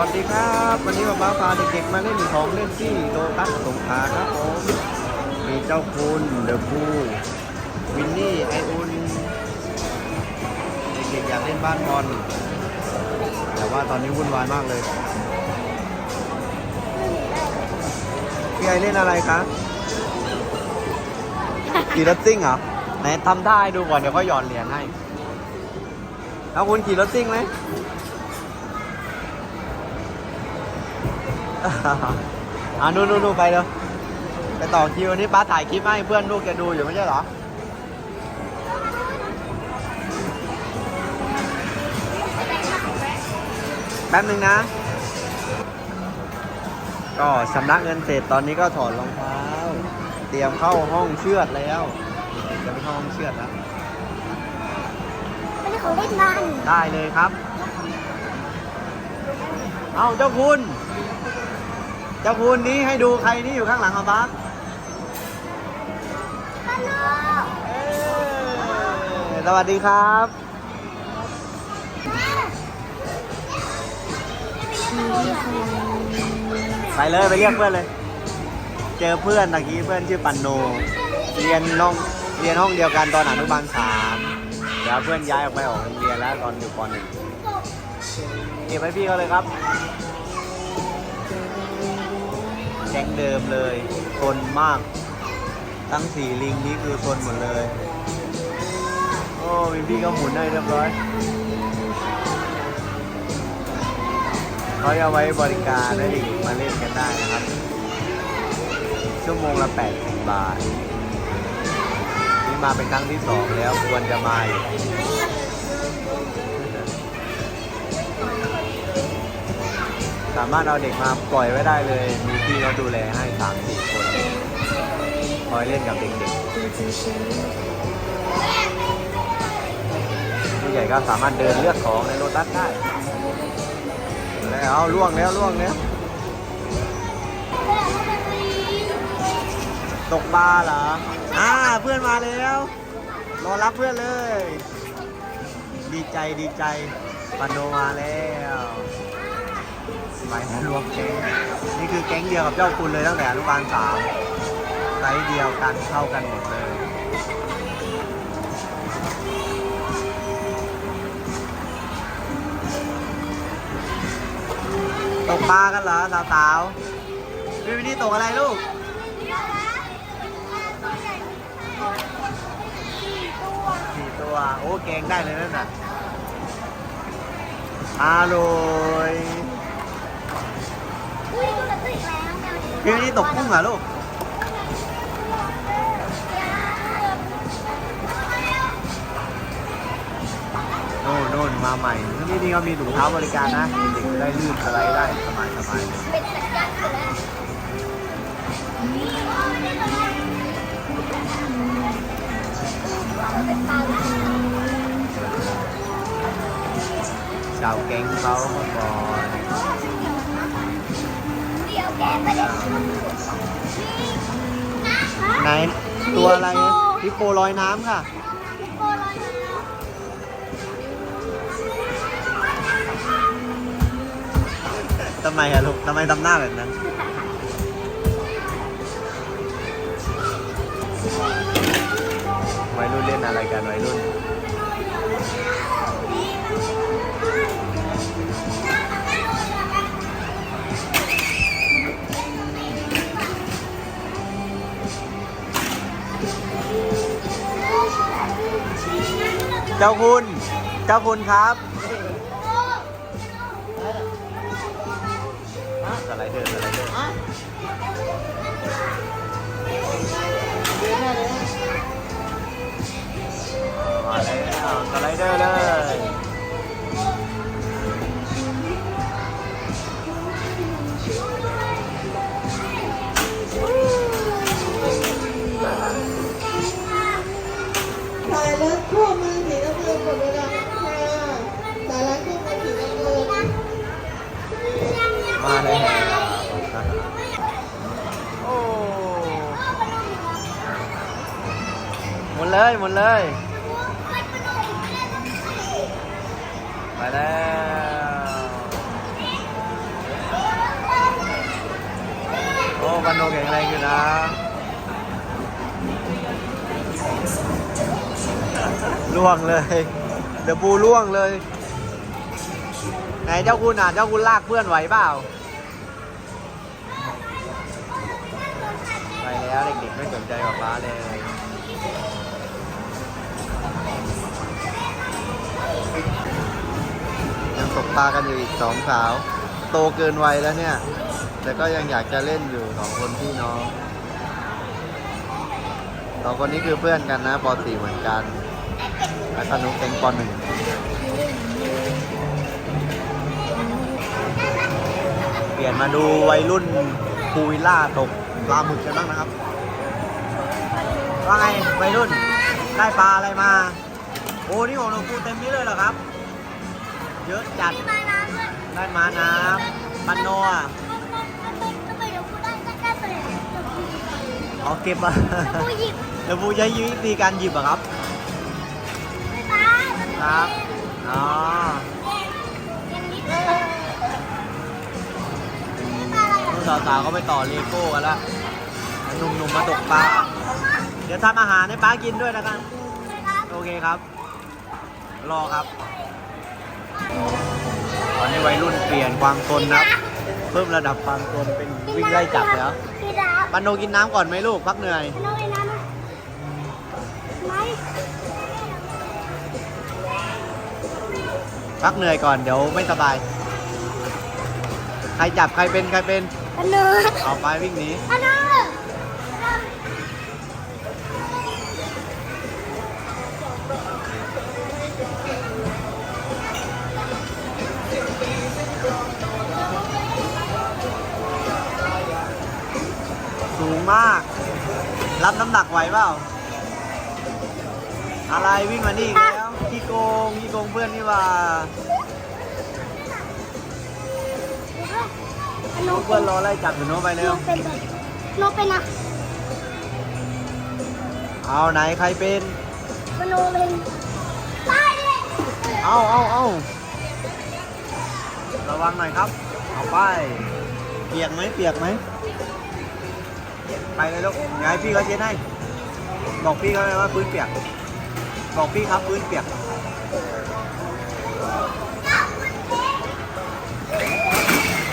วัสดีครับ วันนี้ป๊าป๊าพาเด็กๆมาเล่นของเล่นที่โลตัสสงขลาครับผมมีเจ้าคุณเดอะพูวินนี่ไออุนเด็กๆอยากเล่นบ้านบอลแต่ว่าตอนนี้วุ่นวายมากเลยพี่ไอเล่นอะไรคะขี่รถซิ่งเหรอไหนทำท่าให้ดูก่อนเดี๋ยวก็หย่อนเหรียญให้แล้วคุณขี่รถซิ่งไหม อ่านู่นนู่นนู่นไปเร็วไปต่อคิวนี่ป้าถ่ายคลิปให้เพื่อนลูกแกดูอยู่ไม่ใช่เหรอแป๊บนึงนะ ก็ชำระเงินเสร็จตอนนี้ก็ถอดรองเท้า เตรียมเข้าห้องเชือดแล้วจะไปเข้าห้องเชือดแล้วไม่ได้ของเล่นบ้านได้เลยครับ เอาเจ้าคุณ เจ้าคุณนี้ให้ดูใครนี่อยู่ข้างหลังของบักบ้านนอกสวัสดีครับไปเลยไปเรียกเพื่อนเลย เจอเพื่อนตะกี้เพื่อนชื่อปันโน เรียนน้องเรียนห้องเดียวกันตอนอนุบาลสามเดี๋ยวเพื่อนย้ายออกไปออกโรงเรียนแล้วตอนอยู่ปหนึ่ง เก็บให้พี่เขาเลยครับแก๊งเดิมเลยทนมาก ทั้งสี่ลิงนี้คือทนหมดเลย โอ้มีพี่ก็หมุนได้เรียบร้อยเขาเอาไว้บริการให้เด็กมาเล่นกันได้นะครับ ชั่วโมงละ 80 บาท นี่มาเป็นครั้งที่สองแล้วควรจะมาอยู่ สามารถเอาเด็กมาปล่อยไว้ได้เลย มีพี่เขาดูแลให้สามสี่คนคอยเล่นกับเด็กๆผู้ใหญ่ก็สามารถเดินเลือกของในโลตัสได้แล้วล่วงแล้วล่วงแล้วตกปลาเหรอ อ่าเพื่อนมาแล้ว รอรับเพื่อนเลย ดีใจดีใจปานโนมาแล้ว ไปนะรวมแก๊งนี่คือแก๊งเดียวกับเจ้าคุณเลยตั้งแต่อนุบาลสามไซส์เดียวกันเข้ากันหมดเลยตกปลากันเหรอสาวๆพี่วินนี่ตกอะไรลูกสี่ตัว โอ้แกงได้เลยนั่นน่ะอร่อย อุ้ยดูแล้วตื่นแล้วแม วิวนี่ตกกุ้งเหรอลูก โน่นโน่นมาใหม่ นี่นี่เขามีถุงเท้าบริการนะเด็กๆได้ลื่นสไลด์ได้สบายสบายเป็นสัญญาณอยู่แล้วชาวแก๊งเขาเมื่อก่อนเดี๋ย ไหนตัวอะไรฮิปโปลอยน้ำค่ะทำไมอะลูกทำไมทำหน้าแบบนั้นวัยรุ่นเล่นอะไรกันวัยรุ่น เจ้าคุณ เจ้าคุณครับสไลเดอร์สไลเดอร์มาแล้วสไลเดอร์เลย เลย ไปแล้วโอ้บันโนแข็งแรงอยู่นะล่วงเลย เดบูล่วงเลย ไหนเจ้าคุณอะ เจ้าคุณลากเพื่อนไหวเปล่า ไปแล้วเด็กๆไม่สนใจป๊ป๊าเลย ตกปลากันอยู่อีกสองสาว โตเกินวัยแล้วเนี่ย แต่ก็ยังอยากจะเล่นอยู่สองคนพี่น้องสองคนนี้คือเพื่อนกันนะป .4 เหมือนกันแล้วก็นุ๊กเต็งป .1 เปลี่ยนมาดูวัยรุ่นภูวิลล่าตกปลาหมึกกันบ้างนะครับว่าไงวัยรุ่นได้ปลาอะไรมา โอ้นี่ของหลวงปู่เต็มนี้เลยเหรอครับ เยอะจัด มีมาน้ำด้วยได้มาน้ำปันโนอะทำไมเดี๋ยวกูได้แค่ไปเลยเดี๋ยวกูเอาเก็บมากูหยิบเดี๋ยวปูใช้วิธีการหยิบอะครับ ไม่ตายครับ อ๋อยังนิดเลยไม่ตายอะไรลูกสาวๆก็ไปต่อเลโก้กันแล้วหนุ่มๆมาตกปลา เดี๋ยวทำอาหารให้ป้ากินด้วยนะครับอะโอเคครับ รอครับ ตอนนี้วัยรุ่นเปลี่ยนความตนนะครับเพิ่มระดับความตนเป็นวิ่งไล่จับแล้วพี่ดาบปันโนกินน้ำก่อนไหมลูกพักเหนื่อย น้องไอ้น้ำอะไหมพักเหนื่อยก่อนเดี๋ยวไม่สบาย ใครจับใครเป็นใครเป็น อันเนอร์เอาไปวิ่งหนี อันเนอร์ สูงมาก รับน้ำหนักไหวเปล่า อะไรวิ่งมานี่อีกแล้วขี้โกงขี้โกงเพื่อนนี่หว่าอันโนเพื่อนรอไล่จับอยู่โน้ตไปโนเร็วเป็นแบบโนเป็นอะเอาไหนใครเป็นมันโนเป็นตายเลยเอาเอาเอาระวังหน่อยครับ เอาไป เปียกไหมเปียกไหม ไปเลยลูกไงพี่เขาเช็ดให้ บอกพี่เขาเลยว่าพื้นเปียก บอกพี่ครับพื้นเปียก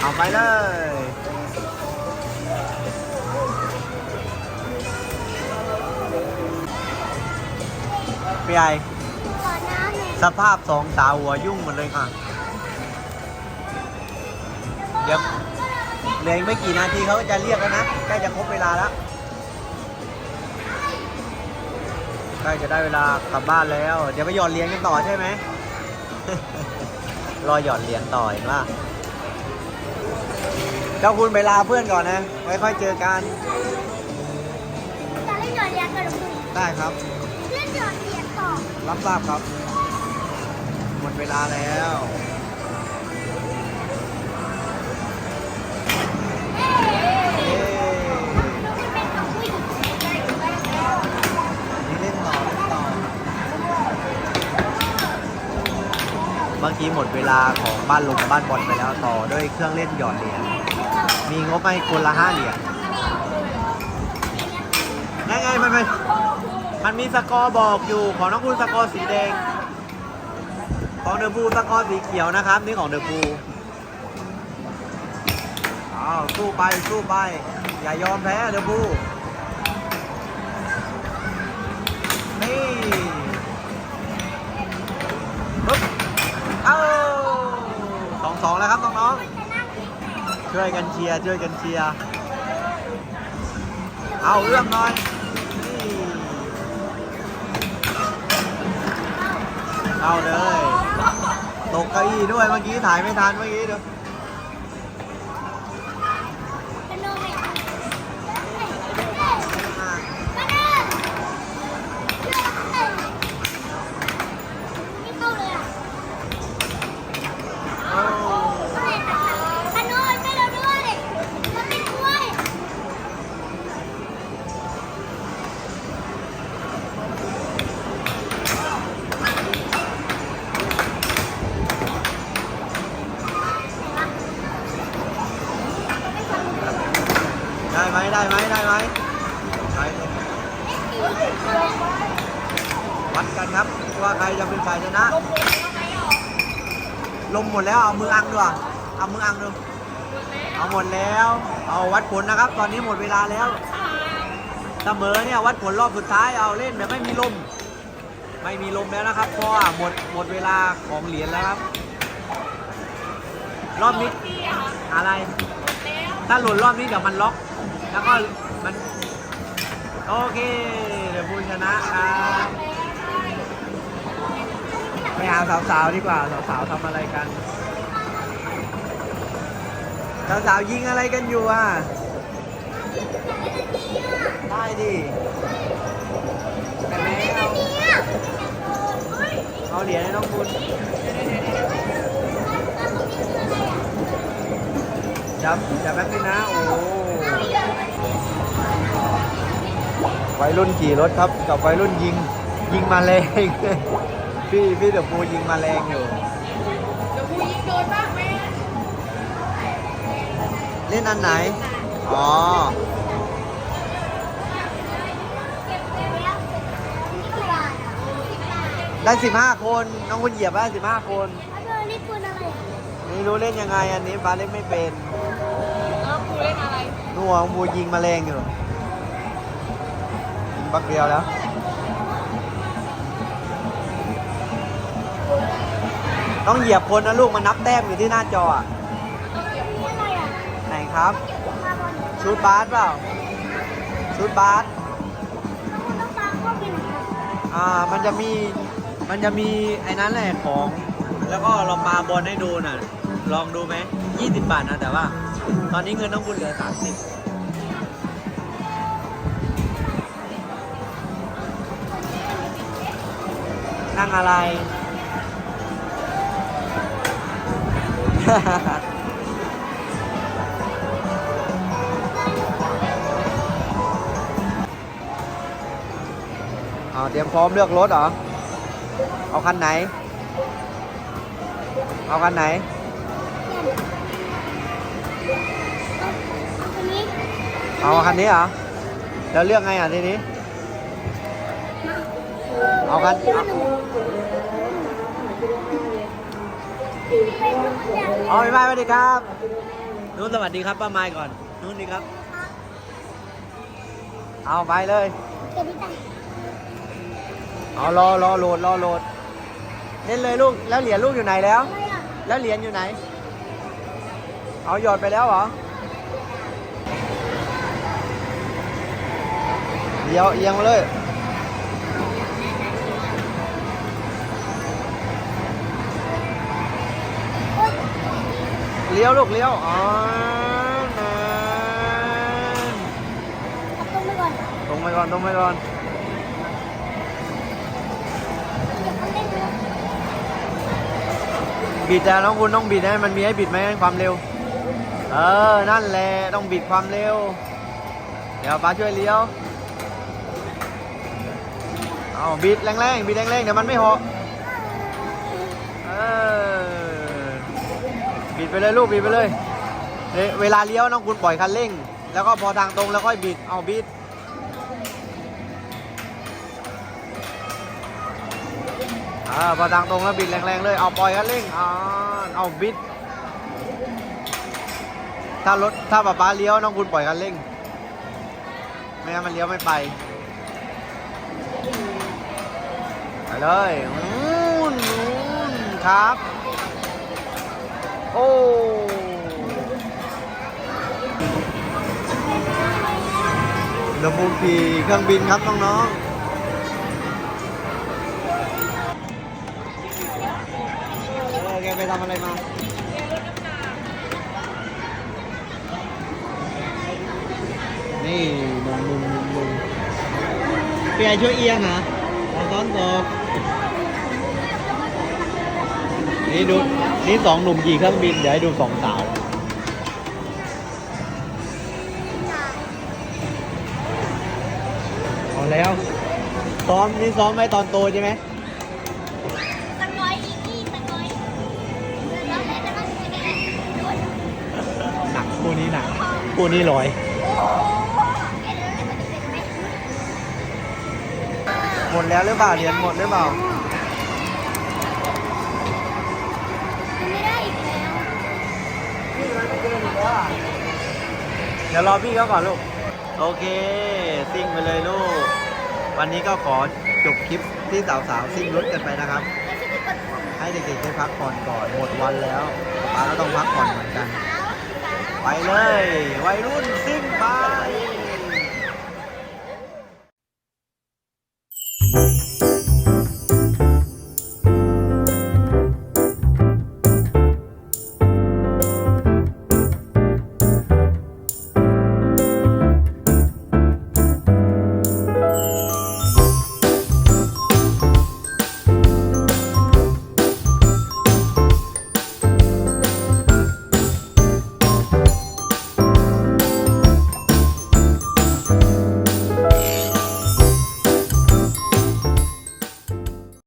เอาไปเลย พี่ไอขอน้ำหน่อยสภาพสองสาวหัวยุ่งหมดเลยค่ะ เดี๋ยว เหลืออีกไม่กี่นาทีเขาก็จะเรียกแล้วนะใกล้จะครบเวลาแล้วใกล้จะได้เวลากลับบ้านแล้ว เดี๋ยวไปหยอดเหรียญกันต่อใช่ไหมรอหยอดเหรียญต่อเห็นว่าเจ้าคุณไปลาเพื่อนก่อนนะ ไว้ค่อยเจอกันจะเล่นหยอดเหรียญกับหลวงปู่ได้ครับ เล่นหยอดเหรียญต่อ รับทราบครับ หมดเวลาแล้ว กี้หมดเวลาของบ้านลงบ้านบอลไปแล้วต่อด้วยเครื่องเล่นหยอดเหรียญมีงบให้คนละห้าเหรียญนั่นไงมันมันมันมีสกอร์บอกอยู่ของน้องคุณสกอร์สีแดง ของเดอะบูสกอร์สีเขียวนะครับ นี่ของเดอะบูอ้าวสู้ไปสู้ไป อย่ายอมแพ้เดอะบู แล้วครับน้องๆช่วยกันเชียร์ช่วยกันเชียร์เอาเอื้อมหน่อยเอาเลย ตกเก้าอี้ด้วยเมื่อกี้ถ่ายไม่ทันเมื่อกี้เดี๋ยว ไปวัดกันครับว่าใครจะเป็นฝ่ายชนะ ลมหมดแล้วเอามืออังดูอะเอามืออังดูเอาหมดแล้ว เอาวัดผลนะครับ ตอนนี้หมดเวลาแล้วเสมอเนี่ยวัดผลรอบสุดท้ายเอาเล่นแบบไม่มีลม ไม่มีลมแล้วนะครับเพราะหมดหมดเวลาของเหรียญแล้วครับ รอบนี้อะไร ถ้าหล่นรอบนี้เดี๋ยวมันล็อก แล้วก็มัน โอเค เดี๋ยวผู้ชนะครับไปหาสาวๆดีกว่าสาวๆทำอะไรกัน สาวๆยิงอะไรกันอยู่อะ ได้ดิแต่แล้วเนี่เอาเหรียญให้น้องบุญจับจับแป๊บนึงนะ โอ้ วัยรุ่นขี่รถครับ กับวัยรุ่นยิงยิงมาแรงพี่พี่เดอะปูยิงมาแรงอยู่เดี๋ยวกูยิงโดนบ้างไหมเล่นอันไหน อ๋อได้สิบห้าคน น้องคุณเหยียบได้สิบห้าคนนี่คุณอะไรอะไม่รู้เล่นยังไงอันนี้ฟ้าเล่นไม่เป็นแล้วกูเล่นอะไรนัวมูยิงแมาแรงอยู่ ยิงบักเดียวแล้วต้องเหยียบคนนะลูกมันนับแต้มอยู่ที่หน้าจออะนี่อะไรอะไหนครับมาบอลชุดบาสเปล่า ชุดบาสต้องฟังพวกเป็นอ่ามันจะมีมันจะมีไอ้นั้นแหละของ แล้วก็เราปาบอลให้ดูน่ะ ลองดูไหม 20 บาทนะแต่ว่า ตอนนี้เงินน้องบุญเหลือ 30 นั่งอะไร เอาเตรียมพร้อมเลือกรถเหรอ เอาคันไหน เอาคันไหนคนนี้เอาคันนี้เหรอ แล้วเลือกไงอะทีนี้ เอาคันเอาไปไปสวัสดีครับ นู้นสวัสดีครับป้าไม้ก่อน นู้นดีครับ เอาไปเลยเก็บไปตังเอารอรอโหลดรอโหลด เล่นเลยลูก แล้วเหรียญลูกอยู่ไหนแล้วอะไรอะแล้วเหรียญอยู่ไหน เอาหยอดไปแล้วเหรอเดี๋ยวเอียงมาเลย เลี้ยวลูกเลี้ยว อ๋อนั่นเอาตรงไปก่อนตรงไปก่อนตรงไปก่อนเดี๋ยวเขาเล่นดูบิดแต่น้องคุณต้องบิดให้มันมีให้บิดไหมความเร็ว เออ นั่นแหละ ต้องบิดความเร็ว เดี๋ยวป้าช่วยเลี้ยว เอาบิดแรงๆ บิดแรงๆ เดี๋ยวมันไม่เหาะ บิดไปเลยลูกบิดไปเลยเอ๊ะเวลาเลี้ยวน้องคุณปล่อยคันเร่ง แล้วก็พอทางตรงแล้วค่อยบิดเอาบิดอ่าพอทางตรงแล้วบิดแรงๆเลยเอาปล่อยคันเร่งอ่าเอาบิด ถ้ารถถ้าป๊าป๊าเลี้ยวน้องคุณปล่อยคันเร่งไม่งั้นมันเลี้ยวไม่ไปไปเลยนู่นครับ โอ้เดบูขี่เครื่องบินครับน้องๆเออแกไปทำอะไรมานี่หนุ่มหนุ่มหนุ่มหนุ่มเปียช่วยเอียงนะตอนซ้อนตกนี่ดู นี่สองหนุ่มขี่เครื่องบิน เดี๋ยวให้ดูสองสาว เอาแล้วซ้อมนี่ซ้อมไว้ตอนโตใช่ไหมสักนี้หนักคู่นี้หนักคู่นี้ลอย หมดแล้วหรือเปล่าเรียนหมดหรือเปล่า เดี๋ยวรอพี่เขาก่อนลูก โอเคซิ่งไปเลยลูก วันนี้ก็ขอจบคลิปที่สาวๆซิ่งรถกันไปนะครับ ให้เด็กๆได้พักผ่อนก่อนหมดวันแล้วป้าก็ต้องพักผ่อนเหมือนกัน ไปเลย วัยรุ่นซิ่งไป